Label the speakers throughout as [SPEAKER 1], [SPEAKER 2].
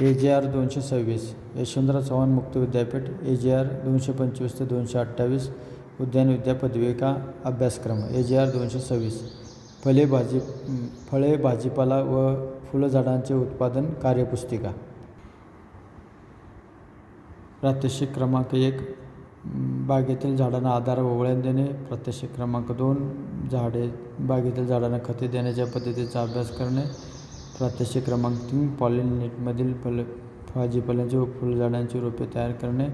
[SPEAKER 1] ए जे आर दोनशे सव्वीस यशवंतराव चव्हाण मुक्त विद्यापीठ ए जे आर दोनशे पंचवीस ते दोनशे अठ्ठावीस उद्यान विद्या पदविका अभ्यासक्रम ए जे आर दोनशे सव्वीस. फळे भाजी फळे भाजीपाला व फुलझाडांचे उत्पादन कार्यपुस्तिका. प्रात्यक्षिक क्रमांक एक बागेतील झाडांना आधार व वळण देणे. प्रात्यक्षिक क्रमांक दोन झाडे बागेतील झाडांना खते देण्याच्या पद्धतीचा अभ्यास करणे. प्रात्यक्षिक क्रमांक तीन पॉलिनेटमधील फल भाजीपाल्याची व फुलझाडांची रोपे तयार करणे.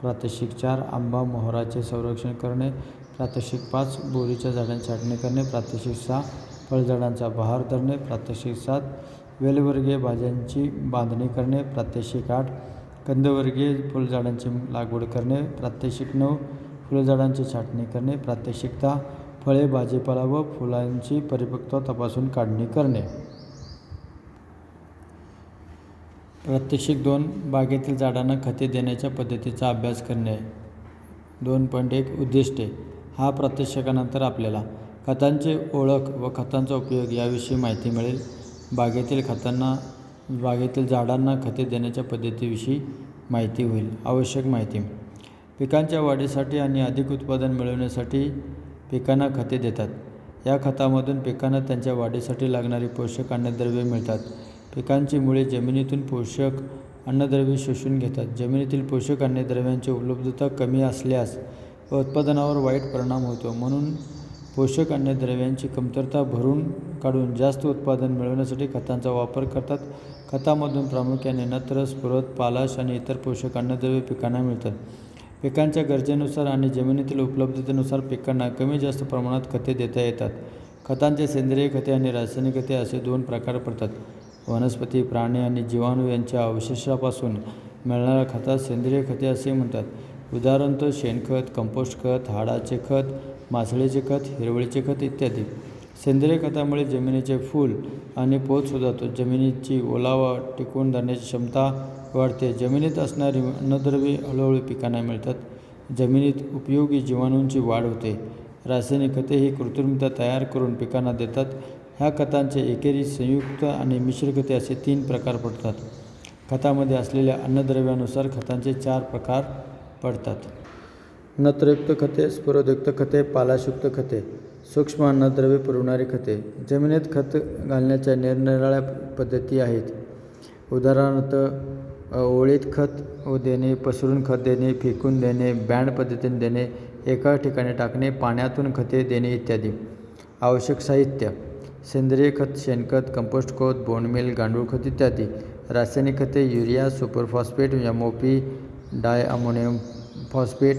[SPEAKER 1] प्रात्यक्षिक चार आंबा मोहराचे संरक्षण करणे. प्रात्यक्षिक पाच बोरीच्या झाडांची छाटणी करणे. प्रात्यक्षिक सहा फळझाडांचा बहार धरणे. प्रात्यक्षिक सात वेलवर्गीय भाज्यांची बांधणी करणे. प्रात्यक्षिक आठ कंदवर्गीय फुलझाडांची लागवड करणे. प्रात्यक्षिक नऊ फुलझाडांची छाटणी करणे. प्रात्यक्षिक दहा फळे भाजीपाला व फुलांची परिपक्वता तपासून काढणी करणे. प्रात्यक्षिक दोन बागेतील झाडांना खते देण्याच्या पद्धतीचा अभ्यास करणे. दोन पॉईंट एक उद्दिष्टे. हा प्रात्यक्षिकानंतर आपल्याला खतांची ओळख व खतांचा उपयोग याविषयी माहिती मिळेल. बागेतील खतांना बागेतील झाडांना खते देण्याच्या पद्धतीविषयी माहिती होईल. आवश्यक माहिती. पिकांच्या वाढीसाठी आणि अधिक उत्पादन मिळवण्यासाठी पिकांना खते देतात. या खतामधून पिकांना त्यांच्या वाढीसाठी लागणारी पोषक अन्नद्रव्ये मिळतात. पिकांची मुळे जमिनीतून पोषक अन्नद्रव्ये शोषून घेतात. जमिनीतील पोषक अन्नद्रव्यांची उपलब्धता कमी असल्यास उत्पादनावर वाईट परिणाम होतो. म्हणून पोषक अन्नद्रव्यांची कमतरता भरून काढून जास्त उत्पादन मिळवण्यासाठी खतांचा वापर करतात. खतामधून प्रामुख्याने नत्र स्फुरद पालाश आणि इतर पोषक अन्नद्रव्ये पिकांना मिळतात. पिकांच्या गरजेनुसार आणि जमिनीतील उपलब्धतेनुसार पिकांना कमी जास्त प्रमाणात खते देता येतात. खतांचे सेंद्रिय खते आणि रासायनिक खते असे दोन प्रकार पडतात. वनस्पती प्राणी आणि जीवाणू यांच्या अवशेषापासून मिळणाऱ्या खतात सेंद्रिय खते असे म्हणतात. उदाहरणतः शेणखत कंपोस्ट खत हाडाचे खत मासळीचे खत हिरवळीचे खत इत्यादी. सेंद्रिय खतामुळे जमिनीचे फूल आणि पोत सुधारतो. जमिनीची ओलावा टिकवून धरण्याची क्षमता वाढते. जमिनीत असणारी अन्नद्रव्ये हळूहळू पिकांना मिळतात. जमिनीत उपयोगी जीवाणूंची वाढ होते. रासायनिक खते ही कृत्रिमता तयार करून पिकांना देतात. ह्या खतांचे एकेरी संयुक्त आणि मिश्रकथे असे तीन प्रकार पडतात. खतामध्ये असलेल्या अन्नद्रव्यानुसार खतांचे चार प्रकार पडतात. नत्रयुक्त खते स्फुरदयुक्त खते पालाशयुक्त खते सूक्ष्म अन्नद्रव्ये पुरवणारी खते. जमिनीत खत घालण्याच्या निरनिराळ्या पद्धती आहेत. उदाहरणार्थ ओळीत खत देणे पसरून खत देणे फेकून देणे बँड पद्धतीने देणे एका ठिकाणी टाकणे पाण्यातून खते देणे इत्यादी. आवश्यक साहित्य. सेंद्रिय खत शेणखत कंपोस्ट खत बोनमेल गांडूळ खत इत्यादी. रासायनिक खते urea superphosphate M O P di ammonium phosphate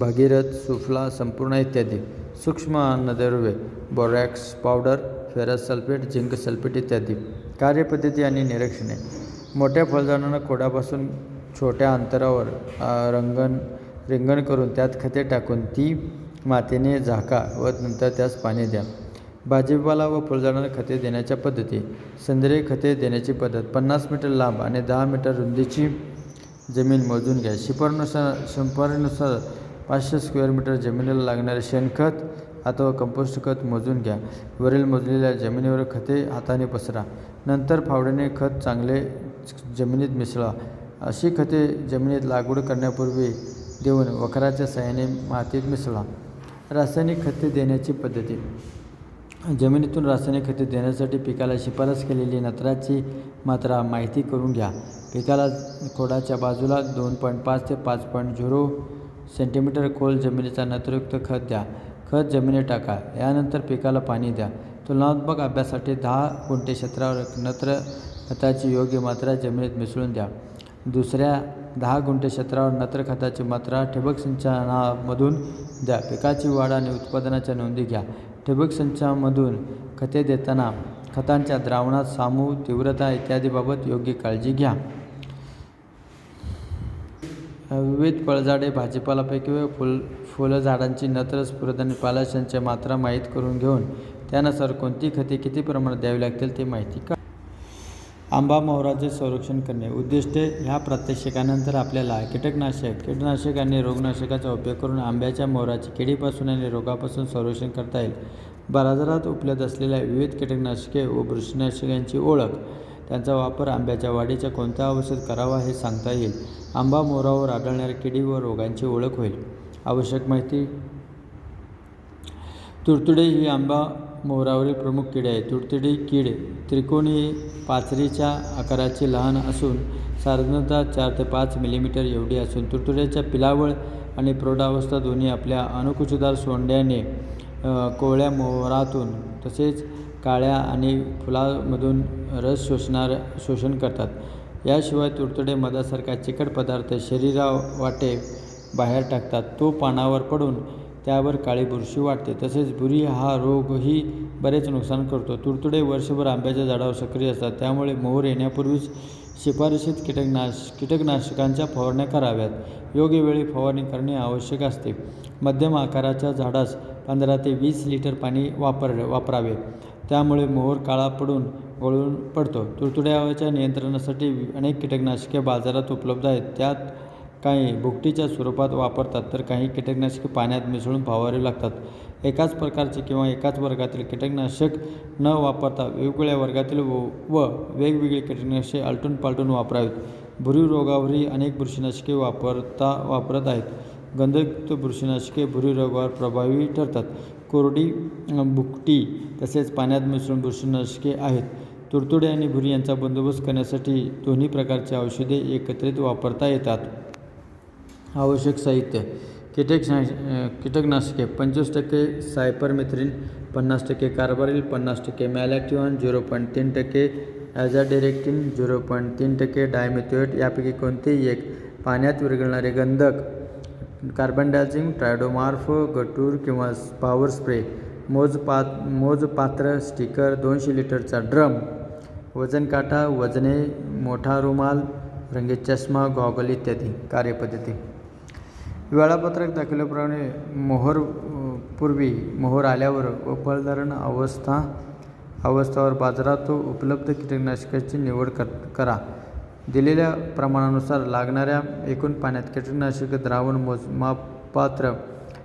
[SPEAKER 1] Bhagirath Suphala Sampoorna इत्यादी. सूक्ष्म अन्नद्रव्ये borax powder ferrous sulphate zinc sulphate इत्यादी. कार्यपद्धती आणि निरीक्षणे. मोठ्या फळझाडांना खोडापासून छोट्या अंतरावर रंगण रिंगण करून त्यात खते टाकून ती मातीने झाका व नंतर त्यास पाणी द्या. भाजीपाला व फुलझाडांना खते देण्याच्या पद्धती. सेंद्रिय खते देण्याची पद्धत. पन्नास मीटर लांब आणि दहा मीटर रुंदीची जमीन मोजून घ्या. शिफारनुसार शिफारनुसार पाचशे स्क्वेअर मीटर जमिनीला लागणारे शेणखत अथवा कंपोस्ट खत मोजून घ्या. वरील मोजलेल्या जमिनीवर खते हाताने पसरा. नंतर फावड्याने खत चांगले जमिनीत मिसळा. अशी खते जमिनीत लागवड करण्यापूर्वी देऊन वखराच्या सहाय्याने मातीत मिसळा. रासायनिक खते देण्याची पद्धती. जमिनीतून रासायनिक खते देण्यासाठी पिकाला शिफारस केलेली नत्राची मात्रा माहिती करून घ्या. पिकाला खोडाच्या बाजूला दोन पॉईंट पाच ते पाच पॉईंट झिरो सेंटीमीटर खोल जमिनीचा नत्रयुक्त खत द्या. खत जमिनीत टाका. यानंतर पिकाला पाणी द्या. तुलनात्मक अभ्यासासाठी दहा गुंठे क्षेत्रावर नत्र खताची योग्य मात्रा जमिनीत मिसळून द्या. दुसऱ्या दहा गुंठे क्षेत्रावर नत्र खताची मात्रा ठिबक सिंचनामधून द्या. पिकाची वाढ आणि उत्पादनाच्या नोंदी घ्या. ठिबक संचामधून खते देताना खतांच्या द्रावणात सामू तीव्रता इत्यादीबाबत योग्य काळजी घ्या. विविध फळझाडे भाजीपालापैकी व फुल फुलझाडांची नत्र स्फुरद आणि पालाशांच्या मात्रा माहीत करून घेऊन त्यानुसार कोणती खते किती प्रमाणात द्यावी लागतील ते माहिती का आंबा मोहराचे संरक्षण करणे. उद्दिष्टे ह्या प्रात्यक्षिकानंतर आपल्याला कीटकनाशक कीटकनाशक आणि रोगनाशकाचा उपयोग करून आंब्याच्या मोहराचे किडीपासून आणि रोगापासून संरक्षण करता येईल. बाजारात उपलब्ध असलेल्या विविध कीटकनाशके व बुरशीनाशकांची ओळख त्यांचा वापर आंब्याच्या वाढीच्या कोणत्या अवस्थेत करावा हे सांगता येईल. आंबा मोहरावर आढळणाऱ्या किडी व रोगांची ओळख होईल. आवश्यक माहिती. तुडतुडे ही आंबा मोहरावरील प्रमुख किडे आहे तुडतुडी किडे त्रिकोणी पाचरीच्या आकाराची लहान असून साधारणतः चार ते पाच मिलीमीटर एवढी असून तुडतुड्याच्या पिलावळ आणि प्रौढावस्था दोन्ही आपल्या अनुकुचदार सोंड्याने कोवळ्या मोहरातून तसेच काळ्या आणि फुलामधून रस शोषणार शोषण करतात. याशिवाय तुडतुडे मधासारखा चिकट पदार्थ शरीरावाटे बाहेर टाकतात. तो पानावर पडून त्यावर काळी बुरशी वाटते तसेच बुरी हा रोगही बरेच नुकसान करतो. तुडतुडे वर्षभर आंब्याच्या झाडावर सक्रिय असतात. त्यामुळे मोहर येण्यापूर्वीच शिफारशीत कीटकनाश कीटकनाशकांच्या फवारण्या कराव्यात. योग्य वेळी फवारणी करणे आवश्यक असते. मध्यम आकाराच्या झाडास पंधरा ते वीस लिटर पाणी वापर वापरावे. त्यामुळे मोहर काळा पडून गळून पडतो. तुडतुड्याच्या नियंत्रणासाठी अनेक कीटकनाशके बाजारात उपलब्ध आहेत. त्यात काही भुकटीच्या स्वरूपात वापरतात तर काही कीटकनाशके पाण्यात मिसळून फवारावी लागतात. एकाच प्रकारचे किंवा एकाच वर्गातील कीटकनाशक न वापरता वेगवेगळ्या वर्गातील व व वेगवेगळी कीटकनाशके आलटून पालटून वापरावीत. भुरी रोगावरही अनेक बुरशीनाशके वापरता वापरत आहेत. गंधयुक्त बुरशीनाशके भुरी रोगावर प्रभावी ठरतात. कोरडी भुकटी तसेच पाण्यात मिसळून बुरशीनाशके आहेत. तुडतुडे आणि भुरी यांचा बंदोबस्त करण्यासाठी दोन्ही प्रकारची औषधे एकत्रित वापरता येतात. आवश्यक साहित्य. कीटकना कीटकनाशके पंचवीस टक्के सायपरमेथ्रिन पन्नास टक्के कार्बारिल पन्नास टक्के मॅलॅक्टिव्हन झिरो पॉईंट तीन टक्के ॲझाडिरेक्टिन झिरो पॉईंट तीन टक्के डायमेथोएट यापैकी कोणतेही एक पाण्यात विरघळणारे गंधक कार्बन डायझिंग ट्रायडोमार्फ गटूर किंवा पॉवर स्प्रे मोजपात मोजपात्र स्टिकर दोनशे लिटरचा ड्रम वजन काटा वजने मोठा रुमाल रंगीत चष्मा गॉगल इत्यादी कार्यपद्धती. वेळापत्रक दाखवल्याप्रमाणे मोहर पूर्वी मोहर आल्यावर व फळधारण अवस्था अवस्थावर बाजारात उपलब्ध कीटकनाशकाची निवड कर करा. दिलेल्या प्रमाणानुसार लागणाऱ्या एकूण पाण्यात कीटकनाशक द्रावण मोजमापात्र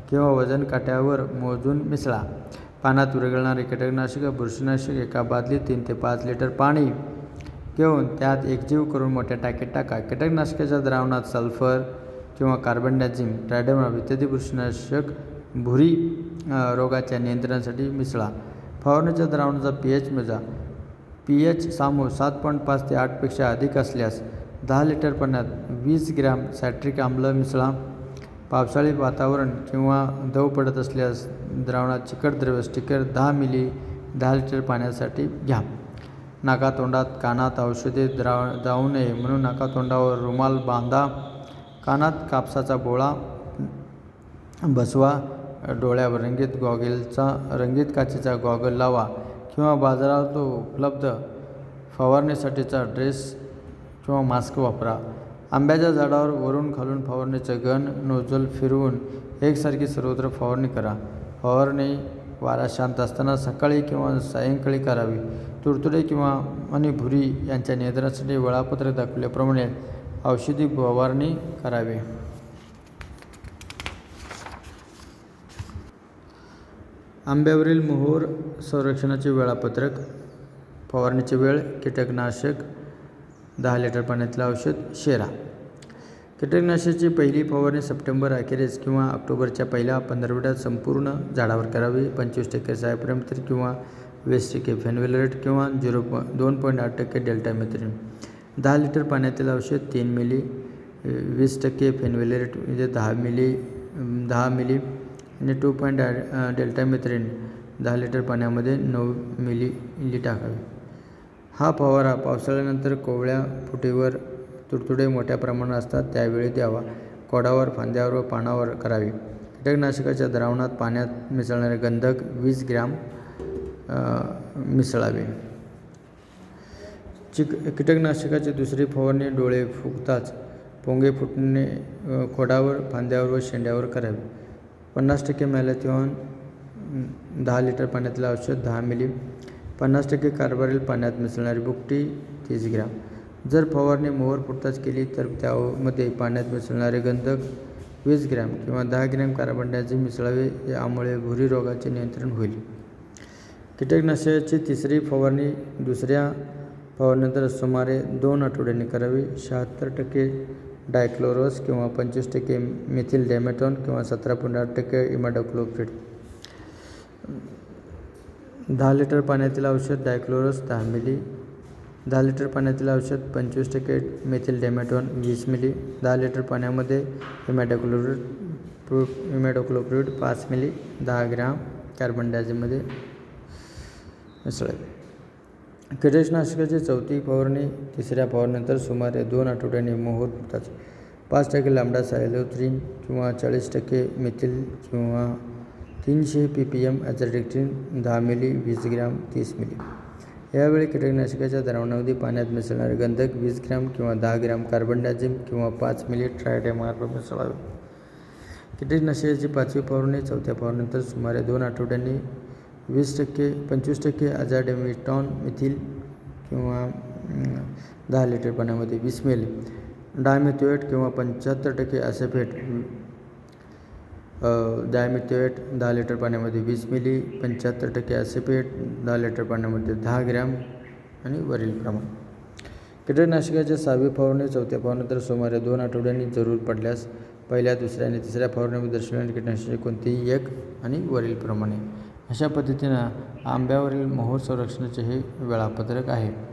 [SPEAKER 1] किंवा वजन काट्यावर मोजून मिसळा. पाण्यात विरघळणारे कीटकनाशक बुरशीनाशक एका बादलीत तीन ते पाच लिटर पाणी घेऊन त्यात एकजीव करून मोठ्या टाकीत टाका. कीटकनाशकाच्या द्रावणात सल्फर किंवा कार्बन डायझिम ट्रायडोमाम इत्यादी बुरशीनाशक भुरी रोगाच्या नियंत्रणासाठी मिसळा. फवारणीच्या द्रावणाचा पी एच मोजा. पी एच सामो सात पॉईंट पाच ते आठपेक्षा अधिक असल्यास दहा लिटर पाण्यात वीस ग्रॅम सॅट्रिक आम्ल मिसळा. पावसाळी वातावरण किंवा दव पडत असल्यास द्रावणात चिकट द्रव्य स्टिकर दहा मिली दहा लिटर पाण्यासाठी घ्या. नाकातोंडात कानात औषधे द्राव जाऊ नये म्हणून नाकातोंडावर रुमाल बांधा. कानात कापसाचा बोळा बसवा डोळ्यावर रंगीत गॉगलचा रंगीत काचेचा गॉगल लावा किंवा बाजारात उपलब्ध फवारणीसाठीचा ड्रेस किंवा मास्क वापरा. आंब्याच्या झाडावर वरून खालून फवारणीचं गन नोझल फिरवून एकसारखी सर्वत्र फवारणी करा. फवारणी वारा शांत असताना सकाळी किंवा सायंकाळी करावी. तुडतुडे किंवा आणि भुरी यांच्या नियंत्रणासाठी वेळापत्रक दाखवल्याप्रमाणे औषधी फवारणी करावी. आंब्यावरील मोहोर संरक्षणाचे वेळापत्रक फवारणीची वेळ कीटकनाशक दहा लिटर पाण्यातलं औषध शेरा. कीटकनाशकाची पहिली फवारणी सप्टेंबर अखेरीस किंवा ऑक्टोबरच्या पहिल्या पंधरवड्यात संपूर्ण झाडावर करावी. पंचवीस टक्के सायप्रमेथ्रिन किंवा वीस टक्के फेनवेलरेट किंवा झिरो पॉ दोन पॉईंट आठ टक्के डेल्टामेथ्रिन दहा लिटर पाण्यातील औषध तीन मिली वीस टक्के फेनवेलरेट म्हणजे दहा मिली दहा मिली आणि टू पॉईंट डेल्टामेथ्रिन दहा लिटर पाण्यामध्ये नऊ मिली मिली टाकावे. हा फवारा पावसाळ्यानंतर कोवळ्या फुटीवर तुडतुडे मोठ्या प्रमाणात असतात त्यावेळी द्यावा कोडावर फांद्यावर व पानावर करावी. कीटकनाशकाच्या द्रावणात पाण्यात मिसळणारे गंधक वीस ग्रॅम मिसळावे. चिक कीटकनाशकाची दुसरी फवारणी डोळे फुगताच. पोंगे फुटणे खोडावर फांद्यावर व शेंड्यावर करावी. पन्नास टक्के मॅलॅथिऑन दहा लिटर पाण्यातलं औषध दहा मिली पन्नास टक्के कार्बारिल पाण्यात मिसळणारी बुकटी तीस ग्रॅम. जर फवारणी मोहर फुटताच केली तर त्यामध्ये पाण्यात मिसळणारे गंधक वीस ग्रॅम किंवा दहा ग्रॅम कार्बन डायझिम मिसळावे यामुळे भुरी रोगाचे नियंत्रण होईल. कीटकनाशकाची तिसरी फवारणी दुसऱ्या फवारणीनंतर सुमारे दोन आठवड्यांनी करावी. शहात्तर टक्के डायक्लोरोस किंवा पंचवीस टक्के मिथिल डॅमेटॉन किंवा सतरा पॉईंट आठ टक्के इमाडोक्लोफिड दहा लिटर पाण्यातील औषध डायक्लोरोस दहा मिली. दहा लिटर पाण्यातील औषध पंचवीस टक्के मेथिल डेमॅटॉन वीस मिली. दहा लिटर पाण्यामध्ये इमॅडोक्लोरिड प्रो इमॅडोक्लोप्रिड पाच मिली. दहा ग्रॅम कार्बन डायऑक्साईडमध्ये मिसळावे कीटकनाशकाची चौथी फवारणी तिसऱ्या फवारणीनंतर सुमारे दोन आठवड्यांनी मोहोर फुटाचे पाच टक्के लांबडा सायलोथ्रीन किंवा चाळीस टक्के मिथिल किंवा तीनशे पी पी एम ॲथॅटिक्ट्रीन दहा मिली वीस ग्रॅम तीस मिली. यावेळी कीटकनाशकाच्या द्रावणामध्ये पाण्यात मिसळणारे गंधक वीस ग्रॅम किंवा दहा ग्रॅम कार्बन डायझिम किंवा पाच मिली ट्रायडेमार्फ मिसळावे. कीटकनाशकाची पाचवी फवारणी चौथ्या फवारणीनंतर सुमारे दोन आठवड्यांनी वीस टक्के पंचवीस टक्के अझाडेमिटॉन मिथिल किंवा दहा लिटर पाण्यामध्ये वीस मिली डायमेथ्युएट किंवा पंच्याहत्तर टक्के ॲसेफेट डायमेथ्युएट दहा लिटर पाण्यामध्ये वीस मिली पंच्याहत्तर टक्के ॲसेपेट दहा लिटर पाण्यामध्ये दहा ग्रॅम आणि वरील प्रमाण. कीटकनाशकाच्या सहावी फवारणी चौथ्या फवारणीनंतर सुमारे दोन आठवड्यांनी जरूर पडल्यास पहिल्या दुसऱ्या आणि तिसऱ्या फवारणीमध्ये दर्शवणारी कीटकनाशके कोणतीही एक आणि वरीलप्रमाणे अशा पद्धतीनं आंब्यावरील मोहोर संरक्षणाचे हे वेळापत्रक आहे.